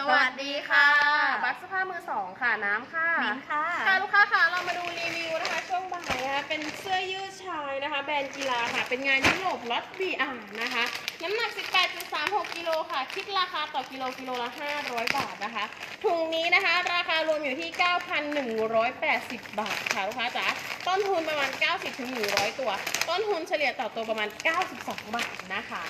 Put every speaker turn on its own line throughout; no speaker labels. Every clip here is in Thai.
สวัสดีค่ะ บัคสภาพมือสองค่ะ น้ำค่ะ
มิ้นค่ะ
ค่ะลูกค้าค่ะเรามาดูรีวิวนะคะ ช่วงบ่ายนะคะเป็นเสื้อยืดชายนะคะ แบรนด์กีฬาค่ะ เป็นงานยุโรปล็อตบีอานะคะ น้ำหนัก 18.36กิโลค่ะ คิดราคาต่อกิโลกิโลละ 500 บาทนะคะถุงนี้นะคะ ราคารวมอยู่ที่ 9,180 บาทค่ะลูกค้าจ๋าต้นทุนประมาณ 90-100 ตัว ต้นทุนเฉลี่ยต่อตัวประมาณ 92 บาทนะคะ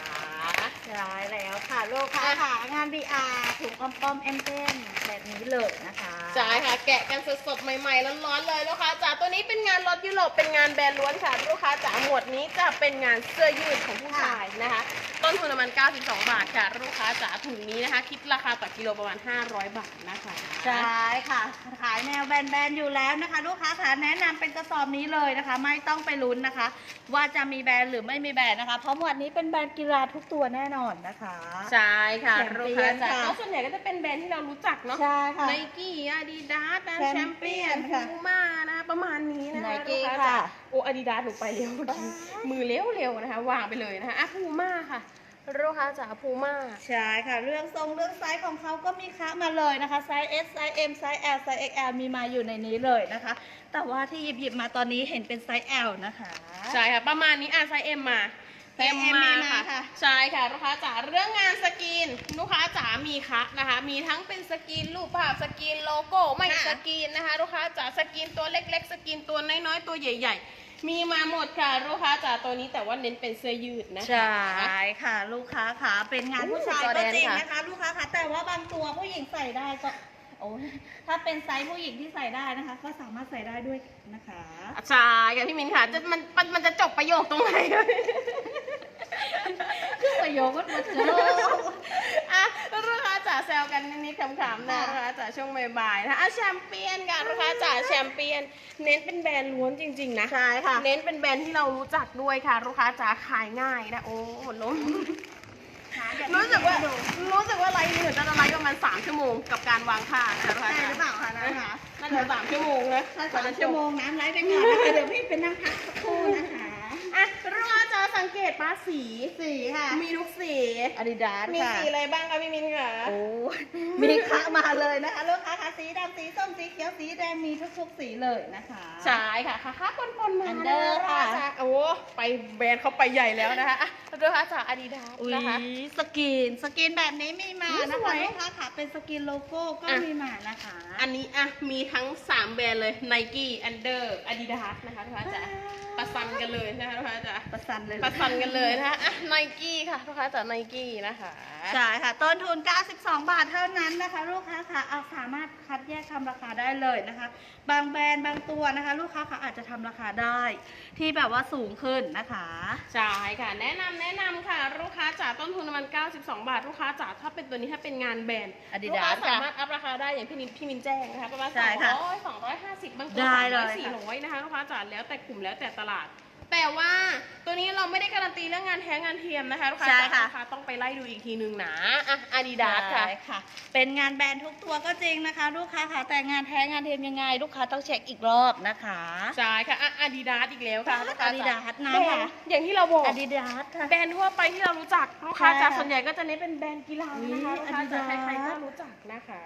ใช่แล้วค่ะลูกค้าค่ะงาน VR ถุงอมปอมเอ็มเอ็มแบบนี้เลยนะคะ
ใช่ค่ะแกะกันสดๆใหม่ๆร้อนๆเลยลูกค้าจ๋าตัวนี้เป็นงานรถยุโรปเป็นงานแบรนด์ล้วนค่ะลูกค้าจ๋าหมวดนี้จะเป็นงานเสื้อยืดของผู้ชายนะคะ ต้นทุนประมาณ 92 บาทค่ะลูกค้าจ๋าถุงนี้นะคะ คิดราคาต่อกิโลประมาณ 500 บาทนะคะ
ใช่ค่ะขายแนวแบนๆอยู่แล้วนะคะ ลูกค้าค่ะแนะนำเป็นกระสอบนี้เลยนะคะ ไม่ต้องไปลุ้นนะคะ ว่าจะมีแบรนด์หรือไม่มีแบรนด์นะคะ เพราะหมวดนี้เป็นแบรนด์กีฬาทุกตัวแน่นอนนะคะ
ใช่ค่ะ
แชมเปี้
ลูก
ย
ค้านจ๋า
ค่ะ
ก็ส่วนใหญ่ก็จะเป็นแบรนด์ที่เรารู้จักเนาะ
ใช่ค่ะ
ไนกี้อาดิดาสแช
แช
ม
มเปี้
เปี้ย
ย
น
นค่ะ
พูม่านะคะประมาณนี้นะคะ
Nike
ลูกา
ค่ะ
จ๋าโอ้อาดิดาสหนูไปเร็วเมื่อกี้มือเร็วๆนะคะ วางไปเลยนะคะอะพูม่าค่ะลูกค้าจ๋าพูม่า
ใช่ค่ะ เรื่องทรงเรื่องไซส์ของเขาก็มีคะมาเลยนะคะไซส์ S ไซส์ M ไซส์ L ไซส์ XL มีมาอยู่ในนี้เลยนะคะ แต่ว่าที่หยิบหยิบๆมาตอนนี้เห็นเป็นไซส์ L นะคะ
ใช่ค่ะ ประมาณนี้อะไซส์เอ็มมา
ไซส์ M มีมาค่ะ
ใช่ค่ะลูกค้าจ๋าเรื่องงานสกรีนลูกค้าจ๋ามีคะนะคะ มีทั้งเป็นสกรีนรูปภาพสกรีนโลโก้ไม่สกรีนนะคะลูกค้าจ๋าสกรีนตัวเล็ก ๆ สกรีนตัวน้อยๆตัวใหญ่ ๆ มีมาหมดค่ะลูกค้าจ๋าตัวนี้แต่ว่าเน้นเป็นเสื้อยืดนะคะ
ใช่ค่ะ ลูกค้าค่ะเป็นงานผู้ชาย
จอแด
ก็
น
จริง
ค่ะ
นะคะ ลูกค้าค่ะแต่ว่าบางตัวผู้หญิงใส่ได้ก็โอ้ยถ้าเป็นไซส์ผู้หญิงที่ใส่ได้นะคะ ก็สามารถใส่ได้ด้วยนะคะ
ใช่ค่ะพี่มินค่ะจะมันมันมันจะจบประโยคตรงไหน
คือ ประโยคก็มาเจอ
อะลูกค้าจ๋าแซวกันนิดๆขำๆนะ
ค่ะ
ลูกค้าจ๋าช่วงบ่ายๆนะอะแชมเปี้ยนค่ะลูกค้าจ๋าแชมเปี้ยน เน้นเป็นแบรนด์ล้วนจริง ๆ นะ
ใช่ค่ะ
เน้นเป็นแบรนด์ที่เรารู้จักด้วยค่ะลูกค้าจ๋าขายง่ายนะโอ้หมดล้มรู้สึกว่ารู้สึกว่าไลฟ์นี้หนูจะไลฟ์ประมาณ3ชั่วโมงกับการวางผ้าค่ะลูกค้า
ใช่
จ๋า
หรือเปล่าคะนะคะ
น่าจะสามชั่วโมงนะ
ถ้าสามชั่วโมงน้ำไลฟ์ไปก่อนนะคะเดี๋ยวพี่เป็นนั่งพักสักครู่นะคะ
อะลูกค้าจ๋าสังเกตป้าสี
สีค่ะ
มีทุกสี
อาดิดาส
มี
ค่ะ
สีอะไรบ้างคะพี่มินค่ะ
โอ้ยมีคะมาเลยนะคะลูกค้าค่ะสีดำสีส้มสีเขียวสีแดงมีทุกๆสีเลยนะคะ
ใช่ค่ะค่ะค่ะปนๆมา
Under ค่ะ
จ้โอ้ ไปแบรนด์เขาไปใหญ่แล้วนะคะอะ ดูค่ะจากอาดิดาส
อุ้ย
นะคะ
สกรีนสกรีนแบบนี้มีมา
อุ๊ย
นะ
สว
คะ
ย
ลูกค้าค่ะเป็นสกรีนโลโก้ก็
อะ
มีมานะคะ
อันนี้อะมีทั้ง 3 แบรนด์เลย Nike Under Adidas นะคะทุกค้าจ๋าประสันกันเลยนะคะทุกค้าจ๋า
ประสันเลย
ประสันกันเลยนะคะอะ Nike ค่ะทุกค้าจ๋า Nike นะคะ
ใช่ค่ะ ต้นทุน 92 บาทเท่านั้นนะคะ ลูกค้าค่ะเอาสามารถคัดแยกทำราคาได้เลยนะคะ บางแบรนด์บางตัวนะคะ ลูกค้าค่ะอาจจะทำราคาได้ ที่แบบว่าสูงขึ้นนะคะ
ใช่ค่ะ แนะนำแนะนำค่ะ ลูกค้าจ๋าต้นทุนประมัน92 บาท ลูกค้าจ๋าถ้าเป็นตัวนี้ถ้าเป็นงานแบรนด์
Adidas
ลูกค้า
ค่ะ
สามารถอัพราคาได้อย่างพี่นินพี่มินแจ้งนะคะประมาณ
ใช่ค่ะ
200 250บางตัว
ได้เลย
300 400นะคะลูกค้าจ๋าแล้วแต่กลุ่มแล้วแต่ตลาด แต่ว่าตัวนี้เราไม่ได้การันตีเรื่องงานแท้งานเทียมนะคะลูกค้า
ใช่
จ๋า
ค่ะ
ลูกค้าต้องไปไล่ดูอีกทีนึงนะอะอาดิดาสค่ะ
ใช่ค่ะ เป็นงานแบรนด์ทุกตัวก็จริงนะคะ ลูกค้าค่ะแต่งานแท้งานเทียมยังไง ลูกค้าต้องเช็คอีกรอบนะคะ
ใช่ค่ะอาดิดาสอีกแล้วค่ะลูกค้าจ๋
Adidas นะ
แบร
คะ
นด์อย่างที่เราบอก
อาดิดาสค่ะ
แบรนด์ทั่วไปที่เรารู้จักลูกค้า
ใช่
จ๋า
ค่ะ
ส่วนใหญ่ก็จะเน้นเป็นแบรนด์กีฬานะคะลูกค้าจ๋า
อุ๊ย
ใคร
Adidas
ๆก็รู้จักนะคะ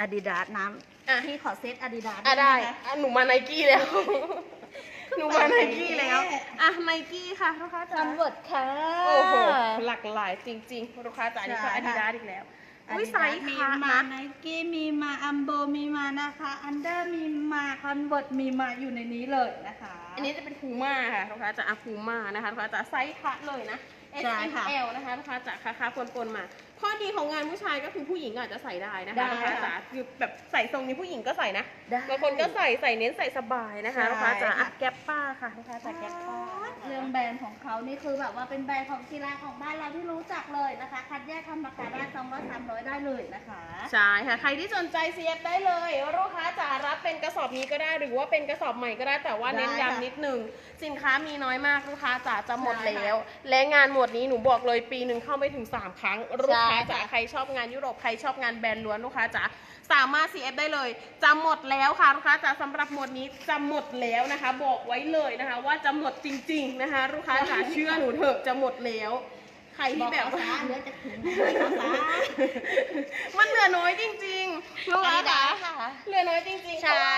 อาดิดาสน้
อะำ
พี่ขอเซตอาดิดาส
อะได้อะหนูมาไนกี้แล้ว หนูมาไนกี้แล้ว อะไนกี้ค่ะลูกค้า
ค
จ๋า
อนเวิร์ตค่ะ
โอ้โห หลากหลายจริงๆ ลูกค้าจ๋านี่ก็
ใช่
อาดิ
ค่ะ
ดาสอีกแล้ว อุ้ย
Adidas
ไซส์
มี
ค่ะ
มา
นะ
ไนกี้มีมาอัมโบมีมานะคะอันเดอร์มีมาคอนเวิร์ตมีมาอยู่ในนี้เลยนะคะ
อันนี้จะเป็นพูม่าค่ะลูกค้าจ๋าอะพูม่านะคะลูกค้าจ๋าไซส์คัดเลยนะ S
ใช่
M
ค่ะ
L นะคะลูกค้าจ๋าค้าค้าปนปนๆมา ข้อดีของงานผู้ชายก็คือผู้หญิงอาจจะใส่ได้นะคะ
ได้
ลูกค้าจ๋าคือแบบใส่ทรงนี้ผู้หญิงก็ใส่นะ
ได้
บางคนก็ใส่ใส่เน้นใส่สบายนะคะ
ใช่
ลูกค้าจ๋า
ค่ะ
อะ แก๊ปป้าค่ะลูกค้าจ๋าแก๊ปป้า
เรื่องแบรนด์ของเขานี่คือแบบว่าเป็นแบรนด์ของกีฬาของบ้านเราที่รู้จักเลยนะคะ คัดแยกทำราคาได้2 0 0 300ได้เลยนะคะ
ใช่ค่ะ ใครที่สนใจ CF ได้เลย ลูกค้าจ๋ารับเป็นกระสอบนี้ก็ได้หรือว่าเป็นกระสอบใหม่ก็ได้แต่ว่าเน้น
ได้ค่ะ
ย้ำนิดหนึ่งสินค้ามีน้อยมากลูกค้าจ๋าจะหมด
ใช่ค่ะ
แล้ว และงานหมวดนี้หนูบอกเลยปีหนึ่งเข้าไม่ถึง 3 ครั้ง ลูกค้าจ๋า
ใช่ค่ะ
ใครชอบงานยุโรปใครชอบงานแบรนด์ล้วนลูกค้าจ๋าสามารถ CF ได้เลยจะหมดแล้วค่ะลูกค้าจ๋าสำหรับหมวดนี้จะหมดแล้วนะคะ บอกไว้เลยนะคะ ว่าจะหมดจริงๆนะคะ ลูกค้าจ๋าเชื่อหนูเถอะจะหมดแล้ว ใครที่แบบ
บอก
ว่า
เขาซะเหลือจะถึงบอกเขาซะ
มันเหลือน้อยจริงๆลูกค้า
อันนี้ได้
จ๋า
ค่ะ
เหลือน้อยจริงๆ
ใช่
เพราะว่า
ค่ะ
ตัวนี้ถ้า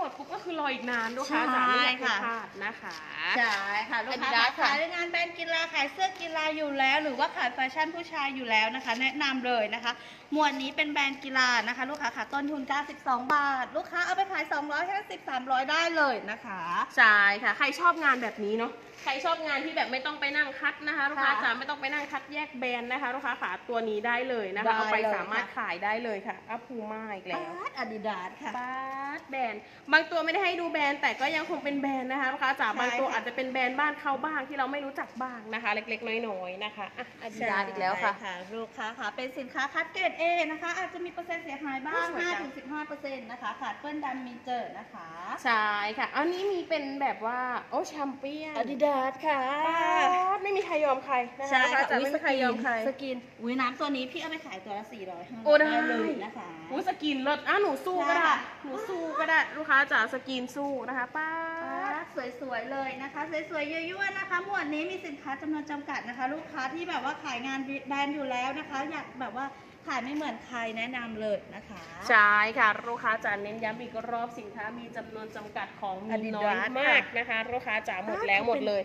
หมดปุ๊บก็คือรออีกนานลูกค้าจ๋า
ใช่
ไม่อยากให้
ค่ะ
พลาดนะคะ
ใช่ค่ะลูกค้า
Adidas ค่ะ
ขายงานแบรนด์กีฬาขายเสื้อกีฬาอยู่แล้ว หรือว่าขายแฟชั่นผู้ชายอยู่แล้วนะคะ แนะนำเลยนะคะ หมวดนี้เป็นแบรนด์กีฬานะคะ ลูกค้าค่ะต้นทุน 92 บาท ลูกค้าเอาไปขาย 250 300 ได้เลยนะคะ
ใช่ค่ะ ใครชอบงานแบบนี้เนาะ ใครชอบงานที่แบบไม่ต้องไปนั่งคัดนะคะลูกค้า
ค่ะ
จ๋าไม่ต้องไปนั่งคัดแยกแบรนด์นะคะลูกค้าขาตัวนี้ได้เลยนะคะ
ได้
เอาไป
เลย
สามารถ
ค่ะ
ขายได้เลยค่ะอัพพูมาอีกแล้ว
บาสอาดิดาสค่ะ
บาสแบรนด์บางตัวไม่ได้ให้ดูแบรนด์แต่ก็ยังคงเป็นแบรนด์นะคะลูกค้าจ๋า
ใช่
บางตัว
ค่ะ
อาจจะเป็นแบรนด์บ้านเขาบ้างที่เราไม่รู้จักบ้างนะคะ เล็กๆน้อยๆนะคะอะอาดิดาสอีกแล้วค่ะ
ใช่ลูกค้าค่ะ เป็นสินค้าคัดเกรด A นะคะ อาจจะมีเปอร์เซ็นต์เสียหายบ้าง
สวยจัง
5-15%นะคะขาดเปื้อนดำมีเจอนะคะ
ใช่ค่ะ อันนี้มีเป็นแบบว่าโอ้แชมเปี้ยน
อาดิดาสค่ะ
บาสไม่มีใครยอมใครนะคะ
ใช่
ลูกค้า
ค่ะ
จ๋า
อุ๊ย
ไม่มีใครยอมใคร
สกินอุ้ยน้ำตัวนี้พี่เอาไปขายตัวละ400 500
โอ้ได้
เลยนะคะ
อู้สกินเลิศอะหนูสู้ก็ได้
ใช่ค่ะ
หนูสู้ก็ได้ลูกค้าจ๋าสกินสู้นะคะป้าด
สวยๆเลยนะคะ สวยๆยั่วๆนะคะ หมวดนี้มีสินค้าจำนวนจำกัดนะคะ ลูกค้าที่แบบว่าขายงานแบรนด์อยู่แล้วนะคะ อยากแบบว่าขายไม่เหมือนใครแนะนำเลยนะคะ
ใช่ค่ะ ลูกค้าจ๋าเน้นย้ำอีกรอบสินค้ามีจำนวนจำกัดของมี
Adidas
น้อยมากนะคะ ลูกค้าจ๋าหมดแล้วหมดเลย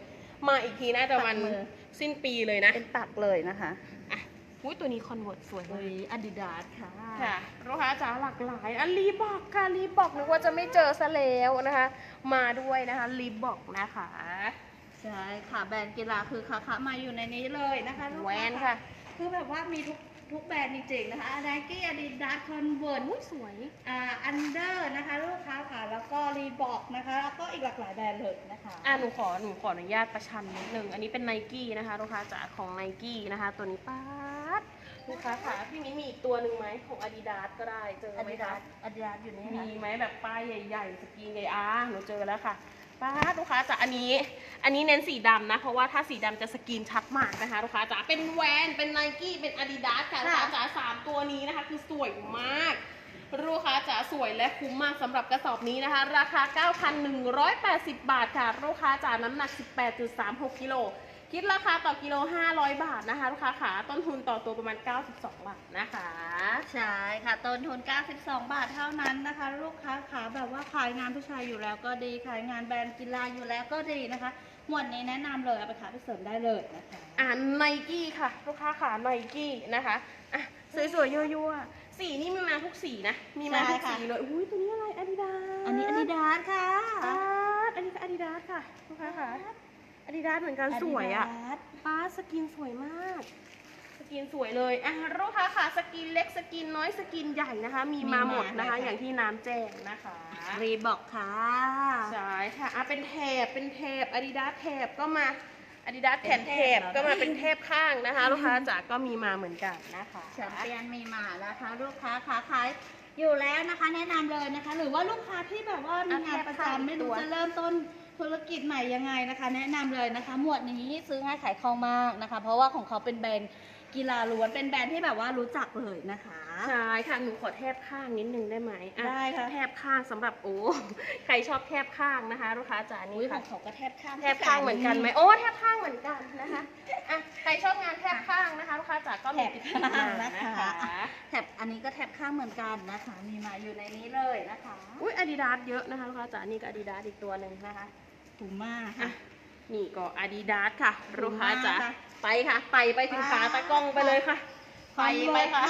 มาอีกทีน่าจะวัน
ปักมือ
สิ้นปีเลยนะ
เป็นตักเลยนะคะ
อะอุ้ยตัวนี้คอนเวิร์ตสวย
เฮ้
มาก
ยอาดิดาสค่ะ
ค่ะลูกค้าจ๋าหลากหลายอะรีบอกค่ะรีบอกนึกว่าจะไม่เจอซะแล้วนะคะ มาด้วยนะคะรีบอกนะคะ
ใช่ค่ะ แบรนด์กีฬาคือคาคามาอยู่ในนี้เลยนะคะลูก
แหว
ค้าน
ค่ะ
คือแบบว่ามีทุก ทุกแบรนด์จริงๆนะคะไนกี้อาดิดาสคอนเวิร์ต
อุ้ยสวย
อ่าอันเดอร์นะคะ ลูกค้าค่ะ แล้วก็รีบอกนะคะ แล้วก็อีกหลากหลายแบรนด์เลยนะคะ
อะหนูขอหนูขออนุญาตประชันนิดนึง อันนี้เป็นไนกี้นะคะลูกค้าจ๋าของไนกี้นะคะ ตัวนี้ป๊าดลูกค้าค่ะพี่มิ้นมีอีกตัวหนึ่งไหมของ Adidas ก็ได้เจอ
อา
ไหม
ดิดา
คะ
สอาดิดาสอยู่นี่
มี
ค่ะ
ไหมแบบป้ายใหญ่ๆสกรีนใหญ่อะหนูเจอแล้วค่ะ ป๊าดลูกค้าจ๋าอันนี้ อันนี้เน้นสีดำนะ เพราะว่าถ้าสีดำจะสกรีนชัดมากนะคะลูกค้าจ๋าเป็นแวนเป็นไนกี้เป็น Adidas ค่ะลูกค้าจ๋าสามตัวนี้นะคะ คือสวยมากลูกค้าจ๋าสวยและคุ้มมากสำหรับกระสอบนี้นะคะ ราคา 9,180 บาทค่ะลูกค้าจ๋าน้ำหนัก 18.36กิโลคิดราคาต่อกิโล 500 บาทนะคะ ลูกค้าขาต้นทุนต่อตัวประมาณ 92 บาทนะคะ
ใช่ค่ะ ต้นทุน 92 บาทเท่านั้นนะคะ ลูกค้าขาแบบว่า ขายงานผู้ชายอยู่แล้วก็ดีขายงานแบรนด์กีฬาอยู่แล้วก็ดีนะคะ หมวดนี้แนะนำเลยเอาไปขายไปเสริมได้เลยนะคะ
อ่าไนกี้ค่ะ ลูกค้าขาไนกี้นะคะอะสวยๆยั่วๆสีนี่มีมาทุกสีนะ มีมาทุก
ใช่ค่ะ
สีเลยอุ้ยตัวนี้อะไรอาดิดาส
อันนี้อาดิดาสค่ะ
อันนี้ก็อาดิดาสค่ะลูกค้าขาอาดิดาสเหมือนกันสวยอะ
Adidas
ป้าสกินสวยมากส กินสวยเลยอะลูกค้าค่ะสกินเล็กสกินน้อยสกินใหญ่นะคะ มีมาหมดนะคะ
มีมาค่ะ
อย่างที่น้ำแจ้งนะคะ
รีบอกค่ะ
ใช่ค่ะอะเป็นแถบเป็นแถบอาดิดาสแถบก็มาอาดิดาสแขนแถบ
เป็นแถบ
ก็มาเป็นแถบข้างนะคะ ลูกค้าจ๋าก็มีมาเหมือนกันนะคะ
แชมเปี้ยนมีมานะคะ ลูกค้าขาขายอยู่แล้วนะคะ แนะนำเลยนะคะ หรือว่าลูกค้าที่แบบว่ามีงานประจำไม่รู้จะเริ่มต้นธุรกิจใหม่ยังไงนะคะ แนะนำเลยนะคะ หมวดนี้ซื้อง่ายขายคล่องมากนะคะ เพราะว่าของเขาเป็นแบรนด์ กีฬาล้วนเป็นแบรนด์ที่แบบว่ารู้จักเลยนะคะ
ใช่ค่ะหนูขอแทบข้างนิดนึงได้ไหมอ่
ได้ค่ะ
แทบข้างสำหรับโอ้ใครชอบแทบข้างนะคะลูกค้าจ๋า
อุ้
นี่
ยข
ค่ะ
องเขาก็แทบข้าง
แทบข้างเหมือนกันไหมโอ้แทบข้างเหมือนกันนะคะอะใครชอบงานแทบข้างนะคะลูกค้าจ๋าก็มีติดต่อมานะคะ
แถบอันนี้ก็แทบข้างเหมือนกันนะคะ มีมาอยู่ในนี้เลยนะคะ
อุ้ยอาดิดาสเยอะนะคะลูกค้าจ๋านี่ก็อาดิดาสอีกตัวหนึ่งนะคะ
ถูมาก
อะ
ค่ะ
นี่ก็อาดิดาสค่ะ
ขอบคุณ
ลูกค้าจ๋ามา
กค่ะ
ไปค่ะไปไปถึงขาตากล้องไปเลยค่ะไปไปค่ะ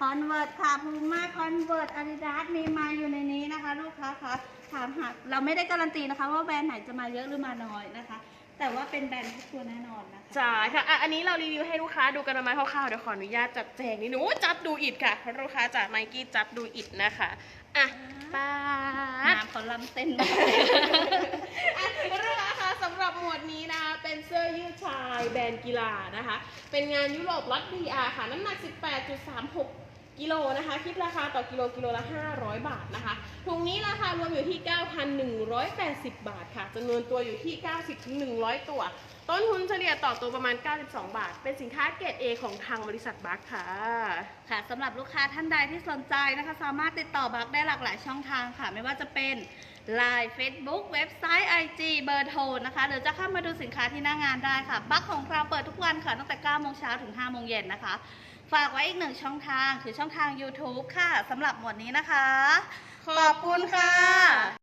คอนเวิร์ตค่ะพูม่าคอนเวิร์ตอาดิดาสมีมาอยู่ในนี้นะคะ ลูกค้าคะถามหาเราไม่ได้การันตีนะคะ ว่าแบรนด์ไหนจะมาเยอะหรือมาน้อยนะคะ แต่ว่าเป็นแบรนด์ทุกตัวแน่นอนนะคะ
ใช่ค่ะอะ อันนี้เรารีวิวให้ลูกค้าดูกันมาคร่าวๆเดี๋ยวขออนุญาตจัดแจงนิดนึงโอ้จัดดูอิดค่ะลูกค้าจากไนกี้จัดดูอิดนะคะอะป้าด
น้ำเขาล้ำเส้นมาก
อะลูกค้าคะ สำหรับหมวดนี้นะคะเป็นเสื้อยืดชายแบรนด์กีฬานะคะ เป็นงานยุโรปล็อต BR ค่ะ น้ำหนัก 18.36 กิโลนะคะ คิดราคาต่อกิโลกิโลละ 500 บาทนะคะถุงนี้ราคารวมอยู่ที่ 9,180 บาทค่ะจำนวนตัวอยู่ที่ 90-100 ตัว ต้นทุนเฉลี่ยต่อตัวประมาณ 92 บาท เป็นสินค้าเกรด A ของทางบริษัทบัคค่ะ
ค่ะสำหรับลูกค้าท่านใดที่สนใจนะคะ สามารถติดต่อบักได้หลากหลายช่องทางค่ะ ไม่ว่าจะเป็น Line Facebook เว็บไซต์ IG เบอร์โทรนะคะหรือจะเข้ามาดูสินค้าที่หน้างานได้ค่ะ บักของเราเปิดทุกวันค่ะตั้งแต่9โมงเช้าถึง5โมงเย็นนะคะ ฝากไว้อีกหนึ่งช่องทางคือช่องทาง YouTube ค่ะสำหรับหมวดนี้นะคะ ขอบคุณค่ะ